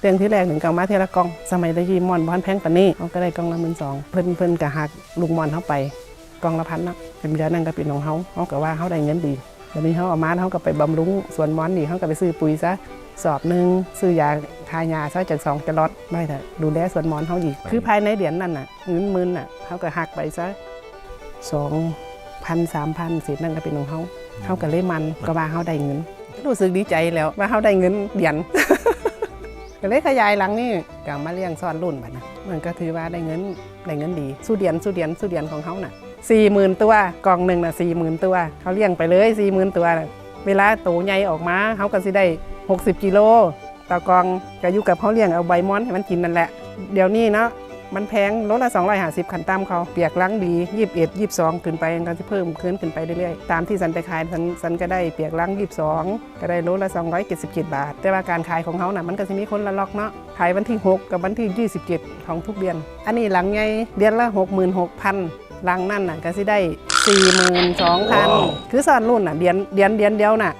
เตียงที่แรกหนึ่งกล่องมาเทละกอง สมัยได้ยีมอนบ้านแพงปานนี้เขาก็ได้กองละหมื่นสองเพิ่นเพิ่นก็หักลุงมอนเข้าไปกองละพันเนาะเป็นเดือนนั่นก็เป็นของเขาเขาก็ว่าเขาได้เงินดีเดี๋ยวนี้เขาเอามาเขาก็ไปบำรุงสวนมอนนี่เขาก็ไปซื้อปุ๋ยซะสอบหนึ่งซื้อยาทายาซะจากสองจะลดได้แต่ดูแลสวนมอนเขาอีกคือภายในเดือนนั้นน่ะเงินหมื่นน่ะเขาก็หักไปซะสองพันสามพันสินั่นก็เป็นของเขาเขาก็เลยมันก็ว่าเขาได้เงินรู้สึกดีใจแล้วว่าเขาได้เงินเดือน ก็เลยขยายหลังนี่กลับมาเลี้ยงซ้อนรุ่นบัดนะมันก็ถือว่าได้เงินได้เงินดี สู้เดียนสู้เดียนสู้เดียนของเขาน่ะสี่หมื่นตัวกล่องหนึ่งน่ะสี่หมื่นตัวเขาเลี้ยงไปเลยสี่หมื่นตัวน่ะเวลาโตใหญ่ออกมาเขาก็สิได้ 60 กิโลต่อกล่องก็อยู่กับเขาเลี้ยงเอาใบมอนให้มันกินนั่นแหละ เดี๋ยวนี้เนาะ มันแพงรถละ250ขันตามเขาเปียกล้างดี21 22 ขึ้นไปมันก็จะเพิ่มขึ้นขึ้นไปเรื่อยๆ ตามที่สันไปขายสันสันก็ได้เปียกล้าง22 ก็ได้รถละ277 บาท แต่ว่าการขายของเขาน่ะมันก็จะมีคนละล็อกเนาะขายวันที่ 6 กับวันที่ 27 ของทุกเดือน อันนี้หลังไงเดือนละ 66,000หลังนั่นน่ะก็สิได้ 42,000 คือสอนรุ่นน่ะเดือนเดือนเดือนเดียวน่ะ